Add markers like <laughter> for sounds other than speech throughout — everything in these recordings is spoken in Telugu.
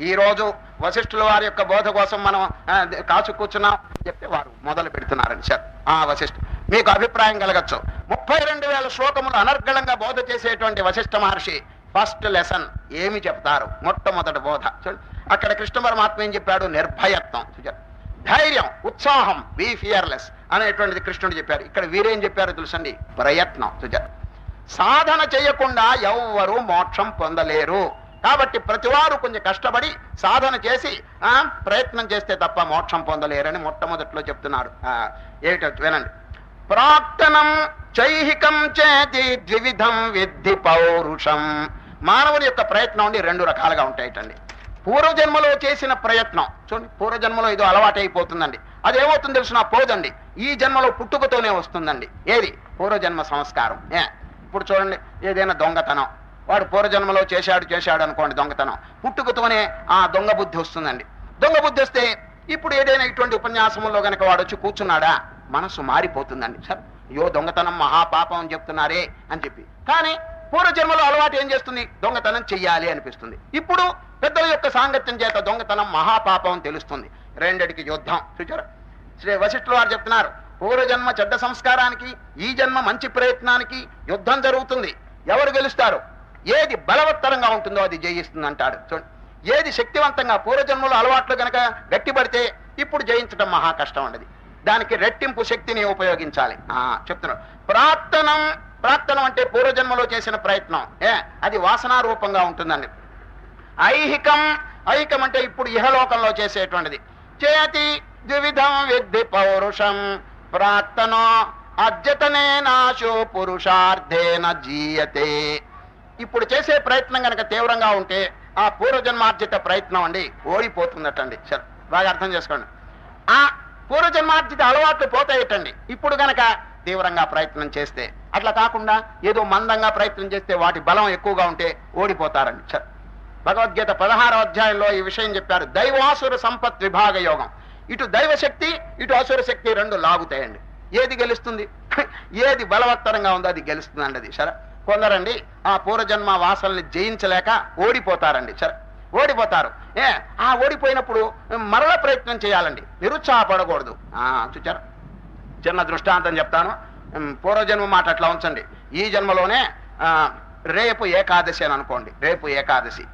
ఈ రోజు వశిష్ఠుల వారి యొక్క బోధ కోసం మనం కాచు కూర్చున్నాం చెప్తే వారు మొదలు పెడుతున్నారని సార్. ఆ వశిష్ఠ మీకు అభిప్రాయం కలగచ్చు. ముప్పై రెండు వేల శ్లోకములు అనర్గళంగా బోధ చేసేటువంటి వశిష్ఠ మహర్షి ఫస్ట్ లెసన్ ఏమి చెప్తారు? మొట్టమొదటి బోధ. అక్కడ కృష్ణ పరమాత్మ ఏం చెప్పాడు? నిర్భయత్వం. ధైర్యం ఉత్సాహం బీ ఫియర్లెస్ అనేటువంటిది కృష్ణుడు చెప్పారు. ఇక్కడ వీరేం చెప్పారు తెలుసండి? ప్రయత్నం. సుజ సాధన చేయకుండా ఎవ్వరూ మోక్షం పొందలేరు. కాబట్టి ప్రతివారు కొంచెం కష్టపడి సాధన చేసి ఆ, ప్రయత్నం చేస్తే తప్ప మోక్షం పొందలేరని మొట్టమొదట్లో చెప్తున్నారు. ఏమిటో వినండి. ప్రాక్తనం చైహికం చేతి ద్వివిధం విద్ధి పౌరుషం. మానవుని యొక్క ప్రయత్నం అండి రెండు రకాలుగా ఉంటాయిటండి. పూర్వజన్మలో చేసిన ప్రయత్నం. చూడండి పూర్వజన్మలో ఏదో అలవాటైపోతుందండి. అది ఏమవుతుంది తెలిసిన పోదండి. ఈ జన్మలో పుట్టుకతోనే వస్తుందండి. ఏది? పూర్వజన్మ సంస్కారం. ఏ? ఇప్పుడు చూడండి ఏదైనా దొంగతనం. వాడు పూర్వజన్మలో చేశాడు చేశాడు అనుకోండి దొంగతనం. పుట్టుకతోనే ఆ దొంగ బుద్ధి వస్తుందండి. దొంగ బుద్ధి వస్తే ఇప్పుడు ఏదైనా ఇటువంటి ఉపన్యాసంలో గనక వాడు వచ్చి కూర్చున్నాడా? మనసు మారిపోతుందండి. సార్ అయ్యో దొంగతనం మహాపాపం అని చెప్తున్నారే అని చెప్పి. కానీ పూర్వజన్మలో అలవాటు ఏం చేస్తుంది? దొంగతనం చెయ్యాలి అనిపిస్తుంది. ఇప్పుడు పెద్దల యొక్క సాంగత్యం చేత దొంగతనం మహాపాపం తెలుస్తుంది. రెండటికి యుద్ధం. చూచారు? శ్రీ వశిష్ఠులు వారు చెప్తున్నారు పూర్వజన్మ చెడ్డ సంస్కారానికి ఈ జన్మ మంచి ప్రయత్నానికి యుద్ధం జరుగుతుంది. ఎవరు గెలుస్తారు? ఏది బలవత్తరంగా ఉంటుందో అది జయిస్తుంది అంటాడు చూడండి ఏది శక్తివంతంగా పూర్వజన్మలో అలవాట్లు గనక గట్టిపడితే ఇప్పుడు జయించడం మహా కష్టం ఉండదు దానికి రెట్టింపు శక్తిని ఉపయోగించాలి. ఆ చెప్తున్నాడు. ప్రార్థనం ప్రార్థనం అంటే పూర్వజన్మలో చేసిన ప్రయత్నం. ఏ అది వాసనారూపంగా ఉంటుందండి. ఐహికం ఐహికం అంటే ఇప్పుడు ఇహలోకంలో చేసేటువంటిది. చేతి ద్విధం విద్ధి పౌరుషం. ప్రార్థనో అద్యతనే నాశో పురుషార్థేన జీయతే. ఇప్పుడు చేసే ప్రయత్నం కనుక తీవ్రంగా ఉంటే ఆ పూర్వజన్మార్జిత ప్రయత్నం అండి ఓడిపోతుందటండి. సరే బాగా అర్థం చేసుకోండి. ఆ పూర్వజన్మార్జిత అలవాట్లు పోతాయటండి. ఇప్పుడు గనక తీవ్రంగా ప్రయత్నం చేస్తే అట్లా కాకుండా ఏదో మందంగా ప్రయత్నం చేస్తే వాటి బలం ఎక్కువగా ఉంటే ఓడిపోతారండి. సరే భగవద్గీత పదహారో అధ్యాయంలో ఈ విషయం చెప్పారు. దైవాసుర సంపత్ విభాగ యోగం. ఇటు దైవ శక్తి ఇటు అసుర శక్తి రెండు లాగుతాయండి. ఏది గెలుస్తుంది? <laughs> ఏది బలవత్తరంగా ఉందో అది గెలుస్తుందండి అది. సరే కొందరండి ఆ పూర్వజన్మ వాసనల్ని జయించలేక ఓడిపోతారండి. ఓడిపోతారు. ఏ ఆ ఓడిపోయినప్పుడు మరల ప్రయత్నం చేయాలండి. నిరుత్సాహపడకూడదు. చూచారు? చిన్న దృష్టాంతం చెప్తాను. పూర్వజన్మ మాట అట్లా ఉంచండి. ఈ జన్మలోనే రేపు ఏకాదశి అని అనుకోండి. రేపు ఏకాదశి.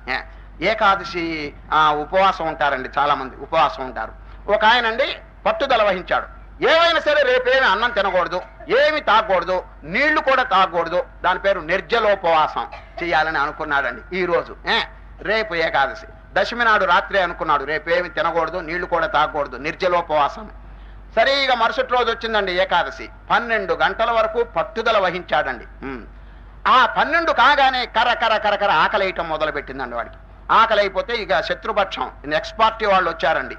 ఏకాదశి ఉపవాసం ఉంటారండి చాలామంది. ఉపవాసం ఉంటారు. ఒక ఆయనండి పట్టుదల వహించాడు. ఏమైనా సరే రేపేమి అన్నం తినకూడదు ఏమి తాగకూడదు నీళ్ళు కూడా తాగకూడదు. దాని పేరు నిర్జలోపవాసం చేయాలని అనుకున్నాడండి ఈ రోజు. రేపు ఏకాదశి. దశమి నాడు రాత్రి అనుకున్నాడు రేపేమి తినకూడదు నీళ్ళు కూడా తాగకూడదు నిర్జలోపవాసం. సరిగా మరుసటి రోజు వచ్చిందండి ఏకాదశి. పన్నెండు గంటల వరకు పట్టుదల వహించాడండి. ఆ పన్నెండు కాగానే కర కర కర కర ఆకలి వేయటం మొదలు పెట్టిందండి వాడికి. ఆకలి అయిపోతే ఇక శత్రుపక్షం. నెక్స్ట్ పార్టీ వాళ్ళు వచ్చారండి.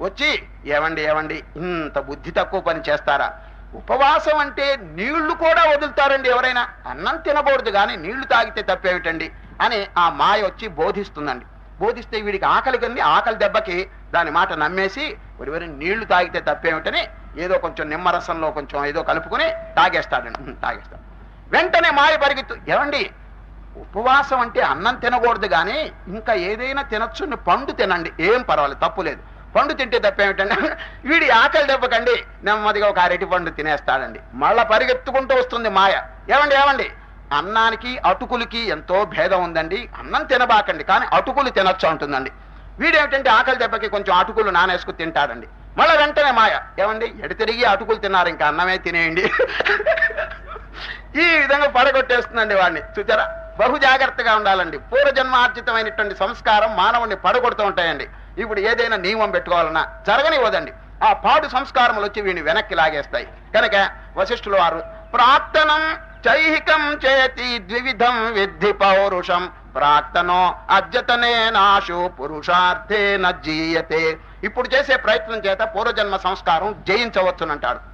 వచ్చి ఏవండి ఏవండి ఇంత బుద్ధి తక్కువ పని చేస్తారా? ఉపవాసం అంటే నీళ్ళు కూడా వదులుతారండి ఎవరైనా. అన్నం తినకూడదు కానీ నీళ్ళు తాగితే తప్పేమిటండి? అని ఆ మాయ వచ్చి బోధిస్తుందండి. బోధిస్తే వీడికి ఆకలి కంది ఆకలి దెబ్బకి దాని మాట నమ్మేసి ఒరివరి నీళ్ళు తాగితే తప్పేమిటని ఏదో కొంచెం నిమ్మరసంలో కొంచెం ఏదో కలుపుకొని తాగేస్తాడండి. తాగేస్తాడు. వెంటనే మాయ పరిగెత్తు ఏమండి ఉపవాసం అంటే అన్నం తినకూడదు కానీ ఇంకా ఏదైనా తినొచ్చు పండు తినండి. ఏం పర్వాలేదు తప్పు లేదు. పండు తింటే తప్పేమిటండి వీడి ఆకలి దెబ్బకండి నెమ్మదిగా ఒక అరటి పండు తినేస్తాడండి. మళ్ళా పరిగెత్తుకుంటూ వస్తుంది మాయ. ఏమండి ఏమండి? అన్నానికి అటుకులకి ఎంతో భేదం ఉందండి. అన్నం తినబాకండి కానీ అటుకులు తినొచ్చు అంటుందండి. వీడేమిటంటే ఆకలి దెబ్బకి కొంచెం అటుకులు నానేసుకు తింటాడండి. మళ్ళీ వెంటనే మాయ ఏమండి? ఎడతిరిగి అటుకులు తిన్నారు ఇంకా అన్నమే తినేయండి. ఈ విధంగా పడగొట్టేస్తుందండి వాడిని. చూచారా బహు జాగ్రత్తగా ఉండాలండి. పూర్వజన్మార్జితమైనటువంటి సంస్కారం మానవుడిని పడగొడుతూ ఉంటాయండి. ఇప్పుడు ఏదైనా నియమం పెట్టుకోవాలన్నా జరగనివ్వదండి ఆ పాడు సంస్కారములు వచ్చి వీడిని వెనక్కి లాగేస్తాయి. కనుక వశిష్ఠుల వారు ప్రార్థనం చైహికం చేతి ద్వివిధం విద్ధి పౌరుషం. ప్రార్థనో అద్యతనే నాశు పురుషార్థే జీయతే ఇప్పుడు చేసే ప్రయత్నం చేత పూర్వజన్మ సంస్కారం జయించవచ్చునంటాడు.